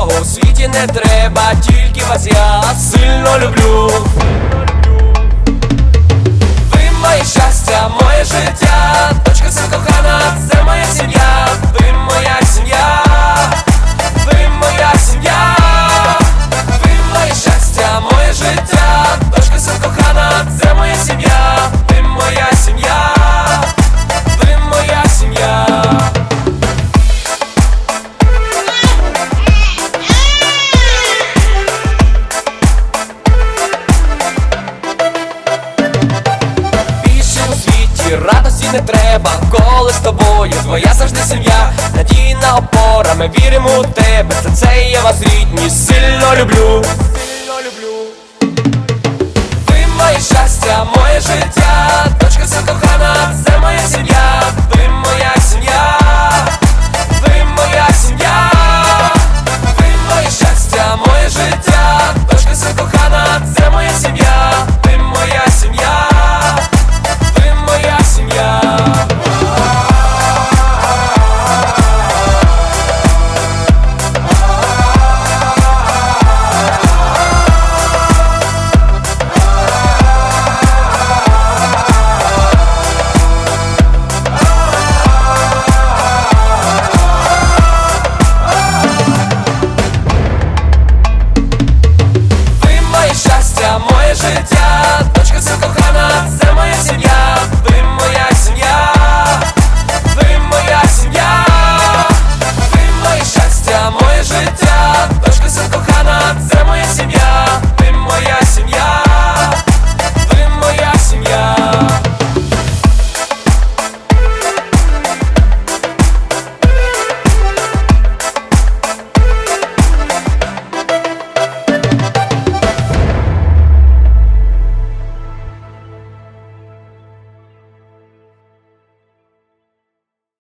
нічого у світі не треба, тільки вас я сильно люблю. Ви моє щастя, моє життя, дочка син кохана, це моя сім'я, радості не треба, коли з тобою твоя завжди сім'я, надійна опора, ми віримо у тебе, за це я вас рідні, сильно люблю. Сильно люблю. Ви моє щастя, моє життя, син кохана